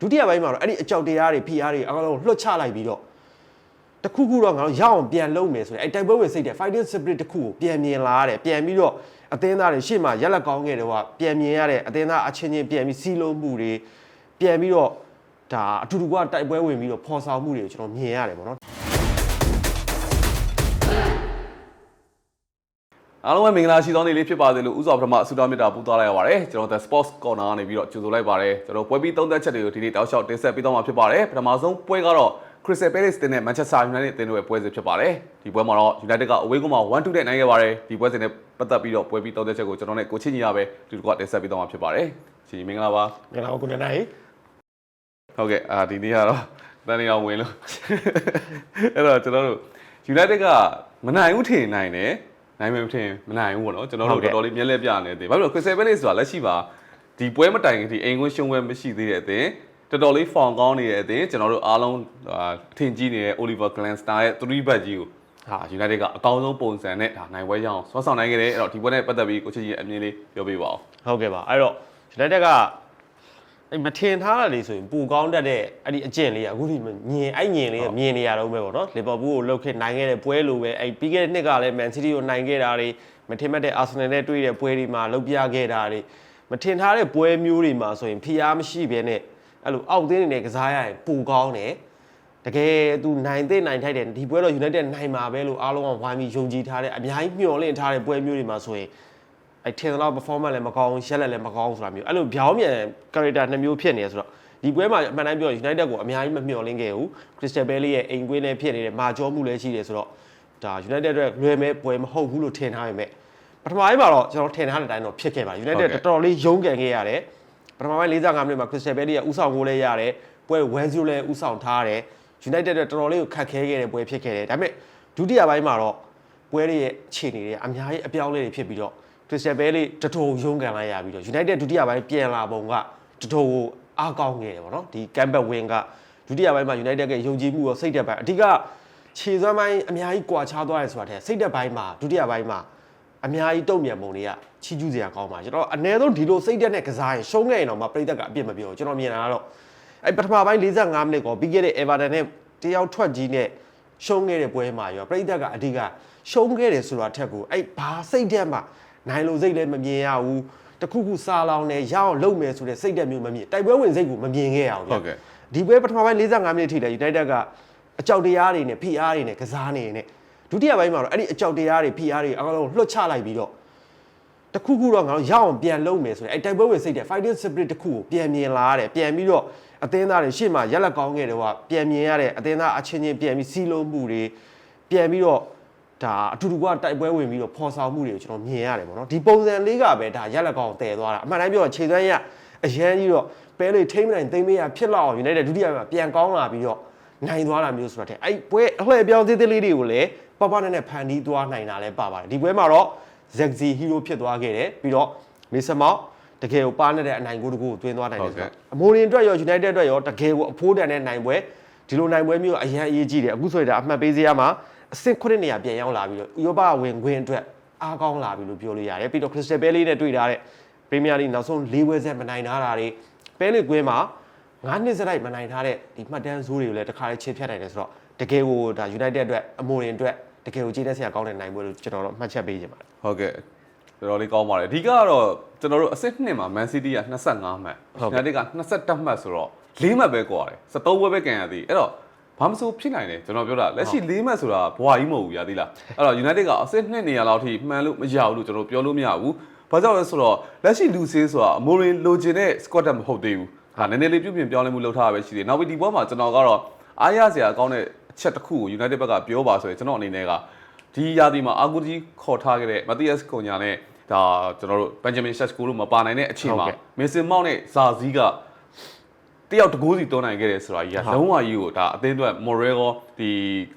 ဒုတိယပိုင်းမှာတော့အဲ့ဒီအကြောက်တရားတွေဖိအားတွေအားလုံးလွှတ်ချလိုက်ပြီးတော့တခုခုတော့ငါတို့ရအောင်ပြန်လုပ်မယ်ဆိုရင်အဲ့တိုက်ပွဲဝင်စိတ်တဲ့ fighting spirit တခုကိုပြန်မြင်လာရတယ်ပြန်ပြီးတော့အသင်းသားတွေရှေ့မှာရက်လက်ကောင်းခဲ့တယ်ဟိုကပြန်မြင်ရတဲ့အသင်းသားအချင်းချင်းပြန်ပြီးစီးလုံးမှုတွေပြန်ပြီးတော့ဒါအထူးတူကတိုက်ပွဲဝင်ပြီးတော့ဖော်ဆောင်မှုတွေကိုကျွန်တော်မြင်ရတယ်ပေါ့နော် အားလုံးပဲမင်္ဂလာရှိသောနေ့လေးဖြစ်ပါစေလို့ဥစွာပထမအစူတောင်းမြတ်တာပူသွားလိုက်ရပါတယ်ကျွန်တော်တို့ The Sports Corner ကနေပြီးတော့ကြိုဆိုလိုက်ပါတယ်ကျွန်တော်ပွဲပြီးသုံးသက်ချက်တွေကိုဒီနေ့တောက်လျှောက်တင်ဆက်ပေးသွားမှာဖြစ်ပါတယ်ပထမဆုံးပွဲကတော့ Crystal Palace တင်နဲ့ Manchester United တင်တို့ရဲ့ပွဲစဉ်ဖြစ်ပါတယ်ဒီပွဲမှာတော့ United ကအဝေးကွင်းမှာ1-2နဲ့နိုင်ခဲ့ပါတယ်ဒီပွဲစဉ်နဲ့ပတ်သက်ပြီးတော့ပွဲပြီးသုံးသက်ချက်ကိုကျွန်တော်နဲ့ကိုချင်းကြီးရပဲဒီတစ်ခါတင်ဆက်ပေးသွားမှာဖြစ်ပါတယ်ချင်းကြီးမင်္ဂလာပါငါတို့ကိုနေနိုင်ဟုတ်ကဲ့အာဒီနေ့ကတော့တန်နေအောင်ဝင်လို့အဲ့တော့ကျွန်တော်တို့ United ကမနိုင်ဘူးထင်နိုင်တယ် နိုင်မယ်မထင်မနိုင်ဘူးပေါ့နော်ကျွန်တော်တို့တော်တော်လေးမျက်လက်ပြနေတယ်ဘာလို့လဲ Crystal Palace ဆိုတာလက်ရှိပါဒီပွဲမတိုင်ခင်ဒီအိမ်ကွင်းရှုံးပွဲမရှိသေးတဲ့အသင်းတော်တော်လေးဖောင်ကောင်းနေတဲ့အသင်းကျွန်တော်တို့အားလုံးအာထင်ကြီးနေတဲ့ Oliver Glasner ရဲ့3 back ကြီးကိုဟာ United ကအကောင်းဆုံးပုံစံနဲ့ဒါနိုင်ပွဲရအောင်ဆွမ်းဆောင်နိုင်ခဲ့တယ်အဲ့တော့ဒီပွဲနဲ့ပတ်သက်ပြီးကိုချစ်ကြီးရဲ့အမြင်လေးပြောပြပါဦးဟုတ်ကဲ့ပါအဲ့တော့ United က အဲ့မထင်ထားတာလေးဆိုရင်ပူကောင်းတတ်တဲ့အဲ့ဒီအကျင့်လေးကအခုဒီညင်အဲ့ညင်လေးကမြင်နေရတော့ပဲပေါ့နော်လီဗာပူးကိုလှုပ်ခဲ့နိုင်ခဲ့တဲ့ပွဲလိုပဲအဲ့ပြီးခဲ့တဲ့နှစ်ကလည်း Man City ကိုနိုင်ခဲ့တာတွေမထင်မှတ်တဲ့ Arsenal နဲ့တွေ့တဲ့ပွဲတွေမှာလှုပ်ပြခဲ့တာတွေမထင်ထားတဲ့ပွဲမျိုးတွေမှာဆိုရင်ဖိအားမရှိဘဲနဲ့အဲ့လိုအောက်သင်းနေတဲ့ကစားရရင်ပူကောင်းတယ်တကယ်သူနိုင်သိနိုင်ထိုက်တယ်ဒီပွဲတော့ United နိုင်မှာပဲလို့အားလုံးကဝိုင်းပြီးယုံကြည်ထားတဲ့အများကြီးမျှော်လင့်ထားတဲ့ပွဲမျိုးတွေမှာဆိုရင် အဲ့ထင်သလောက် performance လည်းမကောင်းရက်လက်လည်းမကောင်းဆိုတာမျိုးအဲ့လိုပြောင်းပြန် character နှစ်မျိုးဖြစ်နေရဆိုတော့ဒီပွဲမှာအမှန်တမ်းပြောရင် United ကိုအများကြီးမမျှော်လင့်ခဲ့ဘူး Crystal Palace ရဲ့အိမ်ကွင်းနဲ့ဖြစ်နေတဲ့မာကျောမှုလည်းရှိတယ်ဆိုတော့ဒါ United အတွက်လွယ်မဲ့ပွဲမဟုတ်ဘူးလို့ထင်ထားပေမဲ့ပထမပိုင်းမှာတော့ကျွန်တော်ထင်ထားတဲ့အတိုင်းတော့ဖြစ်ခဲ့ပါ United တော်တော်လေးရုန်းကန်ခဲ့ရတယ်ပထမပိုင်း45မိနစ်မှာ Crystal Palace ရဲ့ဥဆောင်ဂိုးလည်းရတယ်ပွဲ1-0လည်းဥဆောင်ထားတယ် United အတွက်တော်တော်လေးကိုခက်ခဲခဲ့တဲ့ပွဲဖြစ်ခဲ့တယ်ဒါပေမဲ့ဒုတိယပိုင်းမှာတော့ပွဲတွေရဲ့အခြေအနေတွေအများကြီးအပြောင်းအလဲတွေဖြစ်ပြီးတော့ Crystal Palace တထိုးရုံးကန်လိုက်ရပြီးတော့ United ဒုတိယပိုင်းပြန်လာပုံကတထိုးကိုအားကောင်းခဲ့တယ်ဗောနော်ဒီ comeback win ကဒုတိယပိုင်းမှာ United ကယုံကြည်မှုရောစိတ်သက်ပိုင်းအဓိကခြေစွမ်းပိုင်းအများကြီးကွာခြားသွားတယ်ဆိုတာတဲ့စိတ်သက်ပိုင်းမှာဒုတိယပိုင်းမှာအများကြီးတုံ့ပြန်ပုံတွေကချီးကျူးစရာကောင်းပါကျွန်တော်အနည်းဆုံးဒီလိုစိတ်သက်နဲ့ကစားရင်ရှုံးခဲ့ရင်တော့မပြိသက်ကအပြစ်မပြောကျွန်တော်မြင်တာကတော့အဲ့ပထမပိုင်း45မိနစ်ကောပြီးခဲ့တဲ့ Everton နဲ့တယောက်ထွက်ကြီးနဲ့ရှုံးခဲ့တဲ့ပွဲမှာရောပြိသက်ကအဓိကရှုံးခဲ့တယ်ဆိုတာထက်ကိုအဲ့ဘာစိတ်တက်မှ နိုင်လို့စိတ်လည်းမမြင်ရဘူးတခုခုစားလောင်းနဲ့ရအောင်လုပ်မယ်ဆိုတဲ့စိတ်တက်မျိုးမမြင်တိုက်ပွဲဝင်စိတ်ကိုမမြင်ခဲ့ရအောင်ဗျဟုတ်ကဲ့ဒီပွဲပထမပိုင်း45မိနစ်ထိလဲ United ကအကြောက်တရားတွေနဲ့ဖိအားတွေနဲ့ကစားနေနေဒုတိယပိုင်းမှာတော့အဲ့ဒီအကြောက်တရားတွေဖိအားတွေအားလုံးလွှတ်ချလိုက်ပြီးတော့တခုခုတော့ငါတို့ရအောင်ပြန်လုပ်မယ်ဆိုရင်အဲ့တိုက်ပွဲဝင်စိတ်တဲ့ fighting spirit တခုကိုပြန်မြင်လာရတယ်ပြန်ပြီးတော့အသင်းသားတွေရှေ့မှာရက်လက်ကောင်းခဲ့တယ်ဟိုကပြန်မြင်ရတဲ့အသင်းသားအချင်းချင်းပြန်ပြီးစီးလုံးမှုတွေပြန်ပြီးတော့ ဒါအထူးတူကတိုက်ပွဲဝင်ပြီးတော့ဖော်ဆောင်မှုတွေကိုကျွန်တော်မြင်ရတယ်ပေါ့နော်ဒီပုံစံလေးကပဲဒါရက်လက်ကောင်းတည်သွားတာအမှန်တိုင်းပြောရင်ခြေသွမ်းရအရန်ကြီးတော့ပဲလေးထိမ့်မနိုင်သိမ့်မရဖြစ်လောက်အောင် United ဒုတိယမှာပြန်ကောင်းလာပြီးတော့နိုင်သွားတာမျိုးဆိုတော့တဲ့အဲ့ပွဲအလှည့်ပြောင်းသေးသေးလေးတွေကိုလည်းပပနဲ့နဲ့ဖန်တီးသွားနိုင်တာလည်းပါပါတယ်ဒီပွဲမှာတော့ Zexi Hero ဖြစ်သွားခဲ့တယ်ပြီးတော့မေဆမောက်တကယ်ကိုပါနေတဲ့အနိုင်ကိုတကူကိုတွင်းသွားနိုင်တယ်ဆိုတော့အမိုရင်အတွက်ရော United အတွက်ရောတကယ်ကိုအဖိုးတန်တဲ့နိုင်ပွဲဒီလိုနိုင်ပွဲမျိုးအရန်အရေးကြီးတယ်အခုဆိုရင်ဒါအမှတ်ပေးစရာမှာ အဆင့်9နေရာပြန်ရောက်လာပြီးတော့ဥရောပဝင်ခွင့်အတွက်အားကောင်းလာပြီလို့ပြောလို့ရတယ်ပြီးတော့ Crystal Palace နဲ့တွေ့ထားတဲ့ Premier League နောက်ဆုံး၄ပွဲဆက်မနိုင်ထားတာတွေ Palace ကွင်းမှာ9နှစ်စတိုက်မနိုင်ထားတဲ့ဒီမှတ်တမ်းဇိုးတွေကိုလည်းတစ်ခါလေးချေဖြတ်နိုင်တယ်ဆိုတော့တကယ်ကိုဒါ United အတွက်အမိုရင်အတွက်တကယ်ကိုကြည့်တဲ့ဆရာကောင်းတဲ့နိုင်ပွဲလို့ကျွန်တော်တို့မှတ်ချက်ပေးချင်ပါတယ်ဟုတ်ကဲ့တော်တော်လေးကောင်းပါတယ်အဓိကကတော့ကျွန်တော်တို့အဆင့်2မှာ Man City က25မှတ်ဟုတ်ကဲ့ United က22မှတ်ဆိုတော့4မှတ်ပဲကွာတယ်73ပွဲပဲကန်ရသေးအဲ့တော့ ဘာမဆိုဖြစ်နိုင်တယ်ကျွန်တော်ပြောတာလက်ရှိ4မှတ်ဆိုတာဘွာကြီးမဟုတ်ဘူးရာသီလားအဲ့တော့ United ကအဆင့်2နေရာလောက်ထိမှန်လို့မရဘူးလို့ကျွန်တော်ပြောလို့မရဘူးဘာကြောင့်လဲဆိုတော့လက်ရှိလူစင်းဆိုတာအမိုရင်လိုချင်တဲ့ squad တက်မဟုတ်သေးဘူးဟာနည်းနည်းလေးပြုပြင်ပြောင်းလဲမှုလုပ်ထားတာပဲရှိသေးတယ်နောက်ပြီးဒီပွဲမှာကျွန်တော်ကတော့အားရစရာကောင်းတဲ့အချက်တစ်ခုကို United ဘက်ကပြောပါဆိုရင်ကျွန်တော်အနေနဲ့ကဒီရာသီမှာအာဂူကြီးခေါ်ထားခဲ့တဲ့မတီးယက်စ်ကွန်ညာနဲ့ဒါကျွန်တော်တို့ဘန်ဂျမင်ရှက်စကိုတို့မပါနိုင်တဲ့အချိန်မှာဟုတ်ကဲ့မင်စင်မောက်နဲ့ဇာဇီးက တယောက်တကိုးစီတွန်းနိုင်ခဲ့တယ်ဆိုတာကြီးကဟုတ်လုံးဝကြီးကိုဒါအသင်းအတွက်မော်ရဲကောဒီ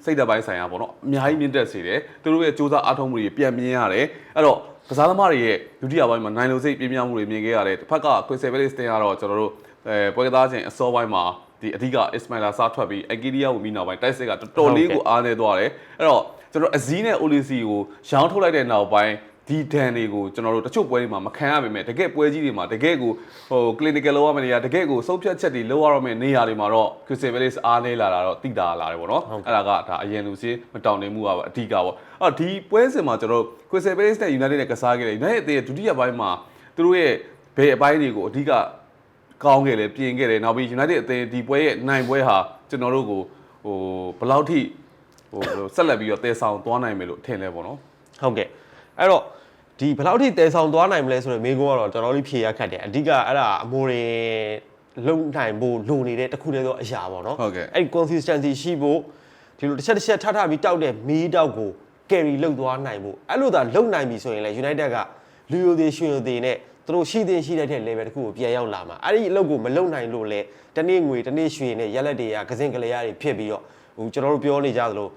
စိတ်သက်ပိုင်းဆိုင်ရာပေါ့နော်အများကြီးမြင့်တက်စေတယ်သူတို့ရဲ့စူးစမ်းအားထုတ်မှုတွေပြန်မြင်ရတယ်အဲ့တော့ကစားသမားတွေရဲ့ဒုတိယပိုင်းမှာနိုင်လို့စိတ်ပြင်းပြမှုတွေမြင်ခဲ့ရတယ်တစ်ဖက်ကခွေဆယ်ဘယ်လစ်တင်ကတော့ကျွန်တော်တို့အဲပွဲကစားခြင်းအစောပိုင်းမှာဒီအဓိကအစ္စမိုင်လာစားထွက်ပြီးအကီရီယာဝင်ပြီးနောက်ပိုင်းတိုက်စစ်ကတော်တော်လေးကိုအားနေသွားတယ်အဲ့တော့ကျွန်တော်အဇီးနဲ့အိုလီစီကိုရောင်းထုတ်လိုက်တဲ့နောက်ပိုင်း ဒီဒဏ်တွေကိုကျွန်တော်တို့တချို့ပွဲတွေမှာမခံရပါမယ်တကယ်ပွဲကြီးတွေမှာတကယ်ကိုဟို clinical လောက်ရမယ့်နေရာတကယ်ကိုဆုံးဖြတ်ချက်တွေလောက်ရမယ့်နေရာတွေမှာတော့ Crystal Palace အားနေလာတာတော့တိတာလာတယ်ပေါ့နော်အဲ့ဒါကဒါအရင်လူစီမတောင်းနေမှုကပါအဓိကပေါ့အဲ့တော့ဒီပွဲစဉ်မှာကျွန်တော်တို့ Crystal Palace နဲ့ United နဲ့ကစားခဲ့တယ် United အသင်းရဲ့ဒုတိယပိုင်းမှာသူတို့ရဲ့ဘယ်အပိုင်းတွေကိုအဓိကကောင်းခဲ့တယ်ပြင်ခဲ့တယ်နောက်ပြီး United အသင်းဒီပွဲရဲ့နိုင်ပွဲဟာကျွန်တော်တို့ကိုဟိုဘယ်လောက်ထိဟိုဆက်လက်ပြီးတော့တည်ဆောင်သွားနိုင်မယ်လို့ထင်လဲပေါ့နော်ဟုတ်ကဲ့ အဲ့တော့ဒီဘယ်လောက်ထိတည်ဆောင်သွားနိုင်မလဲဆိုတော့မိကုန်းကတော့တော်တော်လေးဖြေရခတ်တယ်အဓိကအဲ့ဒါအမိုးတွေလုံနိုင်ဖို့လိုနေတဲ့တစ်ခုတည်းသောအရာပေါ့နော်ဟုတ်ကဲ့အဲ့ဒီ consistency ရှိဖို့ဒီလိုတစ်ချက်တစ်ချက်ထထပြီးတောက်တဲ့မီးတောက်ကို carry လုပ်သွားနိုင်ဖို့အဲ့လိုသာလုံနိုင်ပြီဆိုရင်လေ United ကလူယိုသေးရွှေယိုသေးနဲ့သူတို့ရှိတဲ့ရှိတဲ့တဲ့ level တစ်ခုကိုပြန်ရောက်လာမှာအဲ့ဒီအလုပ်ကိုမလုံနိုင်လို့လေတနေ့ငွေတနေ့ရွှေနဲ့ရက်လက်တွေကကစင်ကလေးရတွေဖြစ်ပြီးတော့ဟိုကျွန်တော်တို့ပြောနေကြသလို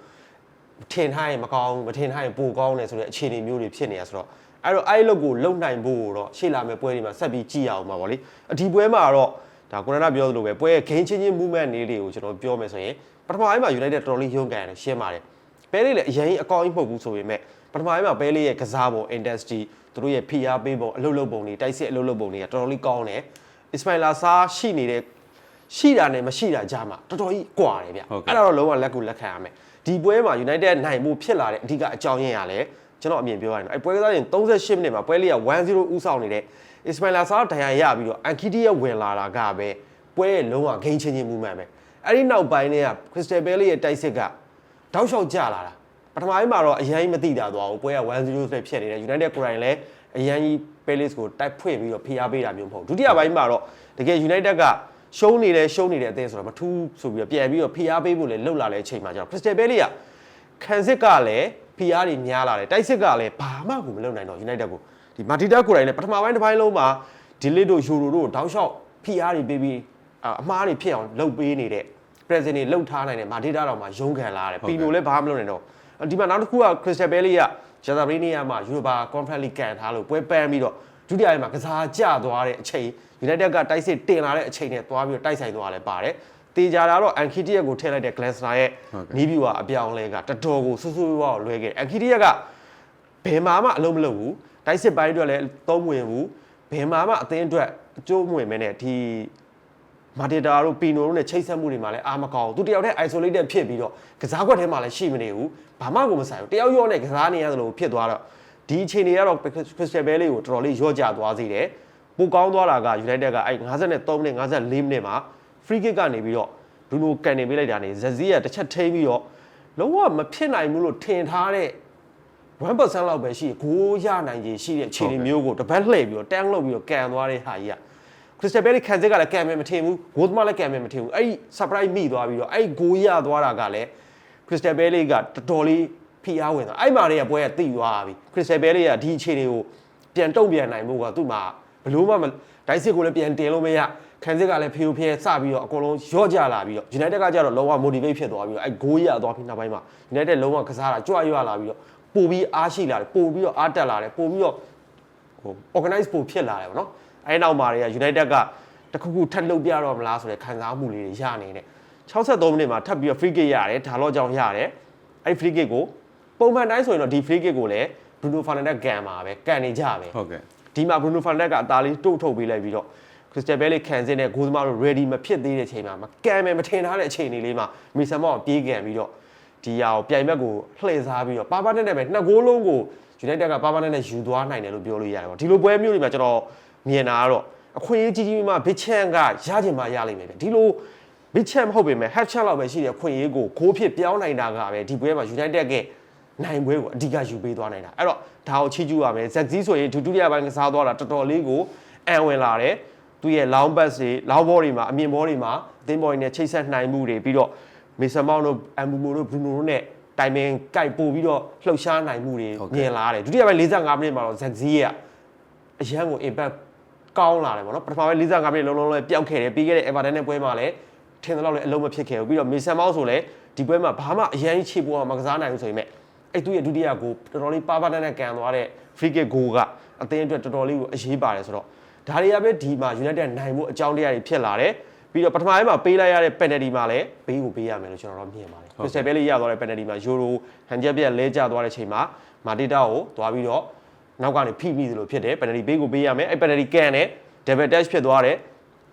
ထင်ထားရင်မကောင်းဘူးမထင်ထားရင်ပိုကောင်းတယ်ဆိုတဲ့အခြေအနေမျိုးတွေဖြစ်နေရဆိုတော့အဲ့တော့အဲ့ဒီလောက်ကိုလုံနိုင်ဖို့တော့ရှေ့လာမယ့်ပွဲတွေမှာဆက်ပြီးကြည့်ရအောင်ပါဗောလေအဒီပွဲမှာတော့ဒါကိုရနာပြောသလိုပဲပွဲရဲ့ game changing movement လေးတွေကိုကျွန်တော်ပြောမယ်ဆိုရင်ပထမပိုင်းမှာ United တော်တော်လေးရုန်းကန်ရတယ်ရှင်းပါတယ်ပဲလေးလည်းအရင်အကောင်းကြီးမဟုတ်ဘူးဆိုပေမဲ့ပထမပိုင်းမှာပဲလေးရဲ့ကစားပုံ intensity သူတို့ရဲ့ PR ပေးပုံအလုပ်လုပ်ပုံတွေတိုက်စစ်အလုပ်လုပ်ပုံတွေကတော်တော်လေးကောင်းတယ် Ismail Assar ရှိနေတဲ့ရှိတာနဲ့မရှိတာကြားမှာတော်တော်ကြီးကွာတယ်ဗျဟုတ်ကဲ့အဲ့ဒါတော့လုံးဝလက်ကူလက်ခံရမယ် ဒီပွဲမှာ United နိုင်မှုဖြစ်လာတဲ့အဓိကအကြောင်းရင်းရလဲကျွန်တော်အမြင်ပြောရရင်အဲ့ပွဲကစားရင်38မိနစ်မှာပွဲလေးက1-0ဥဆောင်နေတဲ့ Ismail Assar ဒဏ်ရာရပြီးတော့ Ankiti ရဲ့ဝင်လာတာကပဲပွဲရဲ့လုံးဝ game changing movement ပဲအဲ့ဒီနောက်ပိုင်းเนี่ย Crystal Palace ရဲ့တိုက်စစ်ကတောက်လျှောက်ကျလာတာပထမပိုင်းမှာတော့အရင်ကြီးမသိတာသွားဘူးပွဲက1-0ပဲဖြစ်နေတယ် United ကိုယ်တိုင်လည်းအရင်ကြီး Palace ကိုတိုက်ဖွင့်ပြီးတော့ဖိအားပေးတာမျိုးမဟုတ်ဘူးဒုတိယပိုင်းမှာတော့တကယ် United က ရှုံးနေတယ်ရှုံးနေတယ်အသင်းဆိုတော့မထူးဆိုပြီးတော့ပြန်ပြီးတော့ဖိအားပေးဖို့လည်းလှုပ်လာတဲ့အချိန်မှာကျတော့ Crystal Palace ကခံစစ်ကလည်းဖိအားတွေများလာတယ်တိုက်စစ်ကလည်းဘာမှကိုမလုပ်နိုင်တော့ United ကိုဒီမာတီတာကိုယ်တိုင်လည်းပထမပိုင်းတစ်ပိုင်းလုံးမှာဒီလစ်တို့ယူရိုတို့တောက်လျှောက်ဖိအားတွေပေးပြီးအာအမားတွေဖြစ်အောင်လုပ်ပေးနေတဲ့ present တွေလှုပ်ထားနိုင်တဲ့မာတီတာတော့မှရုံးခံလာရတယ်ပီနိုလည်းဘာမှမလုပ်နိုင်တော့ဒီမှာနောက်တစ်ခုက Crystal Palace ကဂျာသာဘရီနီယာမှာ Europa Conference League ကန်ထားလို့ပွဲပန်းပြီးတော့ ဒုတိယပိုင်းမှာကစားကျသွားတဲ့အချိန် United ကတိုက်စစ်တင်လာတဲ့အချိန်နဲ့သွားပြီးတော့တိုက်ဆိုင်သွားလဲပါတယ်တေချာတာတော့ Ankitiya ကိုထည့်လိုက်တဲ့ Glasner ရဲ့နီးဗျူဟာအပြောင်းလဲကတော်တော်ကိုဆူဆူဝါးလွဲခဲ့တယ် Ankitiya ကဘယ်မှာမှအလုံးမလုပ်ဘူးတိုက်စစ်ပိုင်းအတွက်လည်းသုံးဝင်ဘူးဘယ်မှာမှအသင်းအတွက်အကျိုးမဝင်မဲနဲ့ဒီမာတီတာတို့ပီနိုတို့နဲ့ချိတ်ဆက်မှုတွေမှာလည်းအားမကောင်းဘူးသူတယောက်တည်း isolated ဖြစ်ပြီးတော့ကစားကွက်ထဲမှာလည်းရှိမနေဘူးဘာမှကိုမဆိုင်ဘူးတယောက်ရောနဲ့ကစားနေရသလိုဖြစ်သွားတော့ ဒီအချိန်တွေကတော့ Crystal Palace ကိုတော်တော်လေးရော့ကျသွားစေတယ်ပိုကောင်းသွားတာက United ကအဲ့53မိနစ်54မိနစ်မှာ free kick ကနေပြီးတော့ Bruno ကန်နေပေးလိုက်တာနေဇက်ဇီးကတစ်ချက်ထိပြီးတော့လုံးဝမဖြစ်နိုင်ဘူးလို့ထင်ထားတဲ့1%လောက်ပဲရှိဂိုးရနိုင်ခြေရှိတဲ့အခြေအနေမျိုးကိုတပတ်လှည့်ပြီးတော့တန်းလှုပ်ပြီးတော့ကန်သွားတဲ့ဟာကြီးက Crystal Palace ခံစစ်ကလည်းကန်မယ်မထင်ဘူးဂိုးသမားလည်းကန်မယ်မထင်ဘူးအဲ့ဒီ surprise မိသွားပြီးတော့အဲ့ဒီဂိုးရသွားတာကလည်း Crystal Palace ကတော်တော်လေး ဖိအားဝင်သွားအဲ့မှာတွေကပွဲကတိသွားပြီ Crystal Palace ကဒီအခြေအနေကိုပြန်တုံ့ပြန်နိုင်ဖို့ကသူ့မှာဘလို့မှမဒိုင်းစစ်ကိုလည်းပြန်တင်လို့မရခံစစ်ကလည်းဖေးဖျဲစပြီးတော့အကုန်လုံးရော့ကြလာပြီးတော့ United ကကြတော့လုံးဝ motivate ဖြစ်သွားပြီးတော့အဲ့ဂိုးရသွားပြီးနောက်ပိုင်းမှာ United လုံးဝကစားတာကြွရွလာပြီးတော့ပို့ပြီးအားရှိလာတယ်ပို့ပြီးတော့အားတက်လာတယ်ပို့ပြီးတော့ဟို organize ပို့ဖြစ်လာတယ်ဗောနော်အဲနောက်မှာတွေက United ကတခုခုထပ်လုပ်ပြတော့မလားဆိုတဲ့ခံစားမှုလေးတွေရနေတဲ့63မိနစ်မှာထပ်ပြီးတော့ free kick ရတယ်ဒါတော့ကြောင့်ရတယ်အဲ့ free kick ကို ပုံမှန်တိုင်းဆိုရင်တော့ဒီ free kick ကိုလည်း Bruno Fernandes ကန်ပါပဲကန်နေကြပဲဟုတ်ကဲ့ဒီမှာ Bruno Fernandes ကအသားလေးတုတ်ထုတ်ပေးလိုက်ပြီးတော့ Crystal Palace ခံစင်းတဲ့ဂိုးသမားတို့ ready မဖြစ်သေးတဲ့အချိန်မှာမကန်မယ်မထင်ထားတဲ့အချိန်လေးမှာမီဆန်မောင်ပြေးကန်ပြီးတော့ဒီဟာကိုပြိုင်ဘက်ကိုလှည့်စားပြီးတော့ပါပါနဲ့နဲ့ပဲနှစ်ဂိုးလုံးကို United ကပါပါနဲ့နဲ့ယူသွားနိုင်တယ်လို့ပြောလို့ရတယ်ပေါ့ဒီလိုပွဲမျိုးတွေမှာကျွန်တော်မြင်တာကတော့အခွင့်အရေးကြီးကြီးမားဘစ်ချန်ကရချင်မှရလိမ့်မယ်ဗျဒီလိုဘစ်ချန်မဟုတ်ပေမဲ့ hat chat လောက်ပဲရှိတဲ့အခွင့်အရေးကိုဂိုးဖြစ်ပြောင်းနိုင်တာကပဲဒီပွဲမှာ United က နိုင်ပွဲကိုအဓိကယူပေးသွားနိုင်တာအဲ့တော့ဒါကိုချီးကျူးရမယ်ဇက်ဇီးဆိုရင်ဒုတိယပိုင်းကစားသွားတာတော်တော်လေးကိုအံဝင်လာတယ်သူရဲ့ long pass တွေ long ball တွေမှာအမြင့်ဘောတွေမှာအသင်းဘောတွေနဲ့ချိတ်ဆက်နိုင်မှုတွေပြီးတော့မေဆန်မောင်တို့အမ်ဘူမိုတို့ဘရူနိုတို့နဲ့တိုင်ပင်ကြိုက်ပို့ပြီးတော့လှုပ်ရှားနိုင်မှုတွေမြင်လာတယ်ဒုတိယပိုင်း45မိနစ်မှာတော့ဇက်ဇီးရဲ့အရန်ကို impact ကောင်းလာတယ်ဗောနော်ပထမပိုင်း45မိနစ်လုံးလုံးလည်းပျောက်ခဲ့တယ်ပြီးခဲ့တဲ့ Everton နဲ့ပွဲမှာလည်းထင်သလောက်လည်းအလုံးမဖြစ်ခဲ့ဘူးပြီးတော့မေဆန်မောင်ဆိုလည်းဒီပွဲမှာဘာမှအရန်ကြီးခြေပေါ်မှာမကစားနိုင်ဘူးဆိုပေမဲ့ အဲ့သူ့ရဲ့ဒုတိယဂိုးတော်တော်လေးပါပါတန်းနဲ့ကန်သွားတဲ့ free kick ဂိုးကအသင်းအတွက်တော်တော်လေးကိုအရေးပါတယ်ဆိုတော့ဒါတွေကပဲဒီမှာ United နိုင်ဖို့အကြောင်းတရားတွေဖြစ်လာတယ်ပြီးတော့ပထမပိုင်းမှာပေးလိုက်ရတဲ့ penalty မှာလည်းဘေးကိုပေးရမယ်လို့ကျွန်တော်တို့မြင်ပါတယ် Crystal Palace ရသွားတဲ့ penalty မှာ Euro ဟန်ချက်ပြက်လဲကျသွားတဲ့ချိန်မှာမာတီတာကိုသွားပြီးတော့နောက်ကနေဖိမိသလိုဖြစ်တယ်ပယ်နတီပေးကိုပေးရမယ်အဲ့ပယ်နတီကန်တယ် double dash ဖြစ်သွားတယ်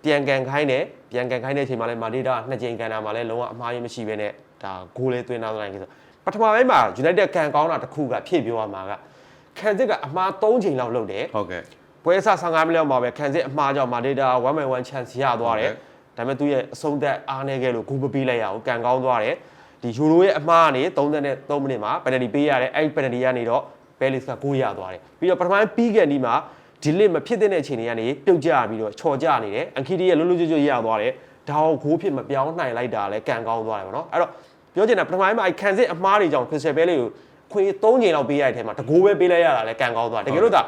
ပြန်ကန်ခိုင်းတယ်ပြန်ကန်ခိုင်းတဲ့အချိန်မှာလဲမာဒေတာနှစ်ချိန်ကန်တာမှာလဲလုံးဝအမှားရင်းမရှိဘဲနဲ့ဒါဂိုးလေးသွင်းထားတဲ့ကိစ္စ ပထမပိုင်းမှာ United ကန်ကောင်းတာတစ်ခုကဖြည့်ပြောရမှာကခံစစ်ကအမှား3ချိန်လောက်လုပ်တယ်ဟုတ်ကဲ့ပွဲစ15မိနစ်လောက်မှာပဲခံစစ်အမှားကြောင့်မာဒေတာ1 by 1 chance ရသွားတယ်ဟုတ်ကဲ့ဒါပေမဲ့သူရဲ့အဆုံးသက်အားနေခဲ့လို့ဂိုးမပေးလိုက်ရအောင်ကန်ကောင်းသွားတယ်ဒီယူရိုရဲ့အမှားကနေ33မိနစ်မှာပယ်နတီပေးရတယ်အဲ့ဒီပယ်နတီကနေတော့ဘဲလစ်ကဂိုးရသွားတယ်ပြီးတော့ပထမပြီးကန်ဒီမှာဒီလစ်မဖြစ်တဲ့အခြေအနေကနေပြုတ်ကျပြီးတော့ချော်ကျနေတယ်အန်ခီတီရဲ့လွတ်လွတ်ကျွတ်ကျွတ်ရသွားတယ်ဒါကိုဂိုးဖြစ်မပြောင်းနိုင်လိုက်တာလဲကန်ကောင်းသွားတယ်ဗောနော်အဲ့တော့ ပြောချင်တာပထမပိုင်းမှာအဲ့ခံစစ်အမှားတွေကြောင့်ခရစ္စတယ်ဘဲလေးကိုခွေ3ချိန်လောက်ပေးရတဲ့ထဲမှာတကိုးပဲပေးလိုက်ရတာလဲကန်ကောင်းသွားတယ်တကယ်လို့ဒါ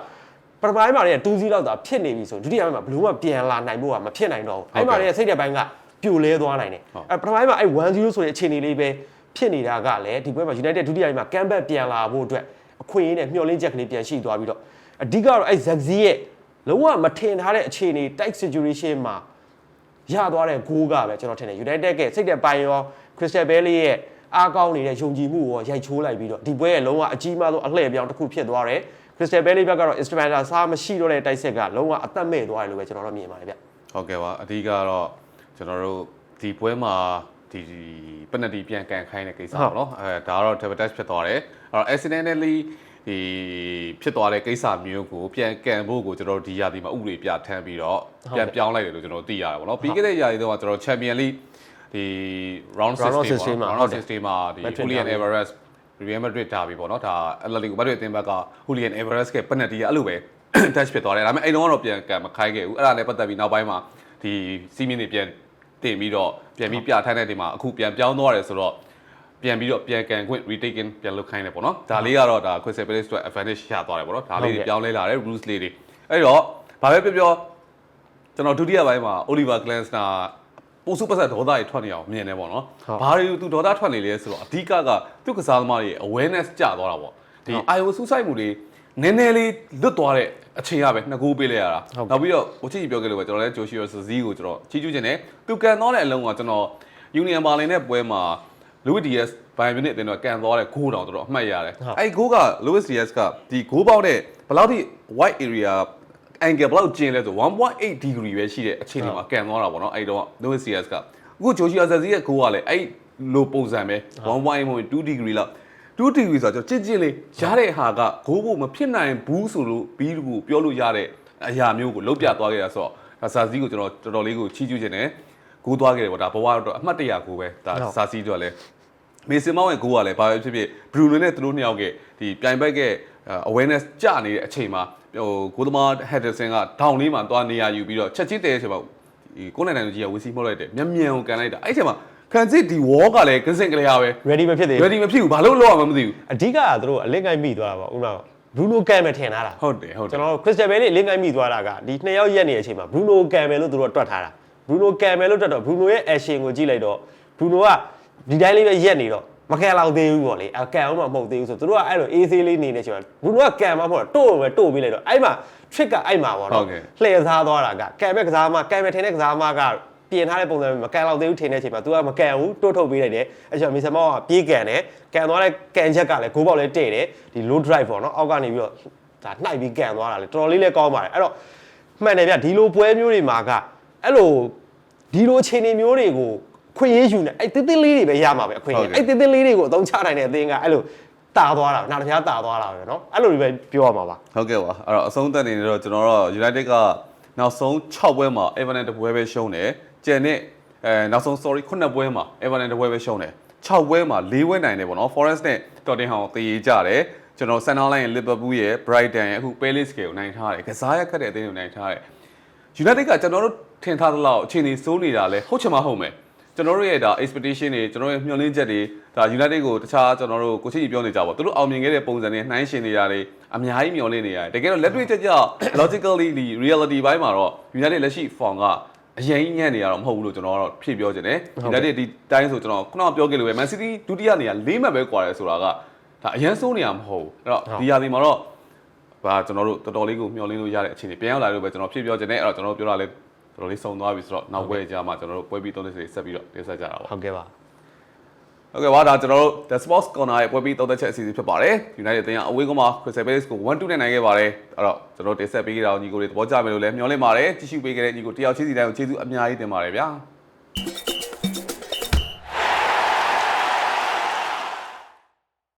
ပထမပိုင်းမှာလည်း2စီးလောက်သာဖြစ်နေပြီဆိုဒုတိယပိုင်းမှာဘယ်လို့မှပြန်လာနိုင်ဖို့ကမဖြစ်နိုင်တော့ဘူးအဲ့မှာလည်းစိတ်တဲ့ပိုင်းကပြိုလဲသွားနိုင်တယ်အဲ့ပထမပိုင်းမှာအဲ့1-0ဆိုတဲ့အခြေအနေလေးပဲဖြစ်နေတာကလည်းဒီပွဲမှာ United ဒုတိယပိုင်းမှာ comeback ပြန်လာဖို့အတွက်အခွင့်အရေးနဲ့မျှော်လင့်ချက်ကလေးပြန်ရှိသွားပြီးတော့အဓိကတော့အဲ့ Zaxi ရဲ့လုံးဝမထင်ထားတဲ့အခြေအနေ tight situation မှာ ရသွားတဲ့ဂိုးကပဲကျွန်တော်ထင်တယ် United ကစိတ်တဲ့ပိုင်းရော Crystal Palace ရဲ့အားကောင်းနေတဲ့ယုံကြည်မှုကိုရိုက်ချိုးလိုက်ပြီးတော့ဒီပွဲရဲ့လုံးဝအကြီးမားဆုံးအလှည့်ပြောင်းတစ်ခုဖြစ်သွားတယ် Crystal Palace ဘက်ကတော့ instrumental စားမရှိတော့တဲ့တိုက်ဆက်ကလုံးဝအသက်မဲ့သွားတယ်လို့ပဲကျွန်တော်တို့မြင်ပါတယ်ဗျဟုတ်ကဲ့ပါအဓိကတော့ကျွန်တော်တို့ဒီပွဲမှာဒီပနတီပြန်ကန်ခိုင်းတဲ့ကိစ္စပေါ့နော်အဲဒါကတော့ double dash ဖြစ်သွားတယ်အဲ့တော့ accidentally ဒီဖြစ်သွားတဲ့ကိစ္စမျိုးကိုပြန်ကန်ဖို့ကိုကျွန်တော်တို့ဒီရာသီမှာဥပဒေပြထမ်းပြီးတော့ပြန်ပြောင်းလိုက်တယ်လို့ကျွန်တော်သိရတယ်ပေါ့နော်ပြီးခဲ့တဲ့ရာသီတုန်းကကျွန်တော် Champion League ဒီ round 16 Round ပေါ့16မှာနော်ဟုတ် round တယ်16မှာဒီ Madrid Julian derby Alvarez Real Madrid ဒါပြီပေါ့နော်ဒါ Atletico Madrid အသင်းဘက်က Julian Alvarez က penalty အဲ့လိုပဲ touch ဖြစ်သွားတယ်ဒါပေမဲ့အဲ့တုန်းကတော့ပြန်ကန်မခိုင်းခဲ့ဘူးအဲ့ဒါလည်းပတ်သက်ပြီးနောက်ပိုင်းမှာဒီစီးမင်းတွေပြန်တင်ပြီးတော့ပြန်ပြီးပြထိုင်းတဲ့ဒီမှာအခုပြန်ပြောင်းသွားတယ်ဆိုတော့ ပြန်ပြီးတော့ပြန်ကန်ခွင့် retaken ပြန်လုပ်ခိုင်းတယ်ပေါ့နော်ဒါလေးကတော့ဒါ Crystal Palace အတွက် advantage ရသွားတယ်ပေါ့နော်ဒါလေးတွေပြောင်းလဲလာတယ် rules လေးတွေအဲ့တော့ဘာပဲပြောပြောကျွန်တော်ဒုတိယပိုင်းမှာ Oliver Glasner ပိုစုပတ်သက်ဒေါသတွေထွက်နေအောင်မြင်တယ်ပေါ့နော်ဟုတ်ဘာတွေသူဒေါသထွက်နေလဲဆိုတော့အဓိကကသူ့ကစားသမားတွေ awareness ကျသွားတာပေါ့ဒီဟုတ် IO စူးစိုက်မှုတွေနည်းနည်းလေးလွတ်သွားတဲ့အချိန်ရပဲနှစ်ကူပေးလိုက်ရတာဟုတ်ကဲ့နောက်ပြီးတော့ကိုချစ်ကြီးပြောခဲ့လို့ပဲကျွန်တော်လည်းဂျိုရှီယိုစဇီးကိုကျွန်တော်ချီးကျူးခြင်းနဲ့သူကန်သွားတဲ့အလုံးကကျွန်တော် Union Berlin နဲ့ပွဲမှာ Luis Diaz ဘိုင်မြူနစ်အတင်းတော့ကန်သွားတဲ့ဂိုးတောင်တော်တော်အမှတ်ရတယ်ဟုတ်အဲ့ဒီဂိုးက Luis Diaz ကဒီဂိုးပေါက်တဲ့ဘယ်လောက်ထိ wide area angle ဘယ်လောက်ကျင်းလဲဆို1.8 degree ပဲရှိတဲ့အခြေအနေမှာကန်သွားတာပေါ့နော်အဲ့ဒီတော့ Luis Diaz ကအခုဂျိုရှီယိုစဇီးရဲ့ဂိုးကလည်းအဲ့လိုပုံစံပဲ1.8 degree လောက်2 degree ဆိုတော့ကျွန်တော်ကြည့်ကြည့်လေးရတဲ့ဟာကဂိုးဖို့မဖြစ်နိုင်ဘူးဆိုလို့ပြီးလို့ပြောလို့ရတဲ့အရာမျိုးကိုလုံးပြသွားခဲ့တာဆိုတော့ဒါစာစီးကိုကျွန်တော်တော်တော်လေးကိုချီးကျူးခြင်းနဲ့ဂိုးသွားခဲ့တယ်ပေါ့ဒါဘဝတော့အမှတ်တရကိုပဲဒါဟုတ်စာစီးတော့လဲ မေစင်မောင်းရဲ့ဂိုးကလည်းဘာပဲဖြစ်ဖြစ်ဘရူနိုနဲ့သူတို့နှစ်ယောက်ကဒီပြိုင်ဘက်က awareness ကျနေတဲ့အချိန်မှာဟိုဂိုးသမား Henderson ကဒေါင်လေးမှာသွားနေရယူပြီးတော့ချက်ချင်းတဲတဲ့အချိန်မှာဒီကိုနိုင်နိုင်ကြီးကဝီစီမှုတ်လိုက်တယ်မြန်မြန်ကိုကန်လိုက်တာအဲ့ဒီအချိန်မှာခံစစ်ဒီ wall ကလည်းကစင်ကလေးရပဲ ready မဖြစ်သေးဘူး ready မဖြစ်ဘူးဘာလို့လောက်ရမှမသိဘူးအဓိကကသူတို့အလစ်ငိုင်းမိသွားတာပေါ့ဥပမာ Bruno Campbell ထင်ထားတာဟုတ်တယ်ဟုတ်တယ်ကျွန်တော်တို့ Crystal Palace အလစ်ငိုင်းမိသွားတာကဒီနှစ်ယောက်ရက်နေတဲ့အချိန်မှာ Bruno Campbell လို့သူတို့ကတွက်ထားတာ Bruno Campbell လို့တွက်တော့ Bruno ရဲ့ action ကိုကြည့်လိုက်တော့ Bruno က ဒီတိုင်းလေးပဲရက်နေတော့မကန်လောက်သေးဘူးပေါ့လေအကန်အောင်မှမဟုတ်သေးဘူးဆိုသူတို့ကအဲ့လို AC လေးနေနေချိန်မှာ Bruno ကကန်မှမဟုတ်တော့တိုးပဲတိုးပြီးလိုက်တော့အဲ့မှာ trick ကအဲ့မှာပေါ့ဟုနော်တ်ကဲ့လှည့်စားသွားတာကကန်ဘက်ကစားမကန်ဘက်ထင်တဲ့ကစားမကပြင်ထားတဲ့ပုံစံမျိုးမကန်လောက်သေးဘူးထင်တဲ့အချိန်မှာ तू ကမကန်ဘူးတိုးထုတ်ပေးလိုက်တယ်အဲ့ချိန်မှာမီဆာမောကပြေးကန်တယ်ကန်သွားတဲ့ကန်ချက်ကလည်းဂိုးပေါက်လည်းတဲ့တယ်ဒီ low drive ပေါ့နော်အောက်ကနေပြီးတော့ဒါနှိုက်ပြီးကန်သွားတာလေတော်တော်လေးလည်းကောင်းပါတယ်အဲ့တော့မှန်တယ်ဗျဒီလိုပွဲမျိုးတွေမှာကအဲ့လိုဒီလိုအခြေအနေမျိုးတွေကို ခွင့်ရေးယူနေအဲ့တင်းတင်းလေးတွေပဲရမှာပဲအခွင့်ရေးအဲ့တင်းတင်းလေးတွေကိုအသုံးချနိုင်တဲ့အသင်းကအဲ့လိုတာသွားတာနာတပြားတာသွားတာပဲเนาะအဲ့လိုတွေပဲပြောရမှာပါ ဟုတ်ကဲ့ပါအဲ့တော့အဆုံးသက်နေနေတော့ကျွန်တော်တို့ United ကနောက်ဆုံး6ပွဲမှာ Everton တပွဲပဲရှုံးတယ်ကျန်တဲ့အဲနောက်ဆုံး sorry 9ပွဲမှာ Everton တပွဲပဲရှုံးတယ်6ပွဲမှာ4ပွဲနိုင်တယ်ပေါ့နော် Forest နဲ့ Tottenham ကိုတည်ကြတယ်ကျွန်တော် Sunderland ရဲ့ Liverpool ရဲ့ Brighton ရဲ့အခု Palace ကိုနိုင်ထားတယ်ကစားရခက်တဲ့အသင်းကိုနိုင်ထားတယ် United ကကျွန်တော်တို့ထင်ထားသလောက်အခြေအနေစိုးနေတာလဲဟုတ်ချင်မှဟုတ်မယ် ကျွန်တော်တို့ရဲ့ဒါ expectation တွေကျွန်တော်ရဲ့မျှော်လင့်ချက်တွေဒါ United ကိုတခြားကျွန်တော်တို့ကိုချစ်ကြီးပြောနေကြပါသူတို့အောင်မြင်ခဲ့တဲ့ပုံစံတွေနှိုင်းရှင်နေရတယ်အများကြီးမျှော်လင့်နေရတယ်တကယ်တော့လက်တွေ့ချက်ကျ logically ဒီ reality ဘိုင်းမှာတော့ United လက်ရှိ form ကအရင်ညံ့နေရတော့မဟုတ်ဘူးလို့ကျွန်တော်ကတော့ဖြည့်ပြောချင်တယ် United ဒီတိုင်းဆိုကျွန်တော်ခုနကပြောခဲ့လို့ပဲ Man City ဒုတိယနေရာ၄မှတ်ပဲကွာတယ်ဆိုတာကဒါအရင်စိုးနေရမဟုတ်ဘူးအဲ့တော့ဒီရာသီမှာတော့ဘာကျွန်တော်တို့တော်တော်လေးကိုမျှော်လင့်လို့ရတဲ့အခြေအနေပြန်ရောက်လာလို့ပဲကျွန်တော်ဖြစ်ပြောခြင်းနဲ့အဲ့တော့ကျွန်တော်တို့ပြောတာလဲ တော်တော်လေးစုံသွားပြီဆိုတော့နောက်ပွဲကြမှာကျွန်တော်တို့ပွဲပြီးသုံးတဲ့စီဆက်ပြီးတော့တင်ဆက်ကြတာပါဟုတ်ကဲ့ပါဟုတ်ကဲ့ပါဒါကျွန်တော်တို့ The Sports Corner ရဲ့ပွဲပြီးသုံးသက်ချက်အစီအစဉ်ဖြစ်ပါတယ် United တင်ကအဝေးကမှာ Crystal Palace ကို1-2နဲ့နိုင်ခဲ့ပါတယ်အဲ့တော့ကျွန်တော်တင်ဆက်ပေးကြတာကိုညီကိုတွေသဘောကျမယ်လို့လည်းမျှော်လင့်ပါတယ်ကြည့်ရှုပေးခဲ့တဲ့ညီကိုတယောက်ချင်းစီတိုင်းကိုကျေးဇူးအများကြီးတင်ပါတယ်ဗျာ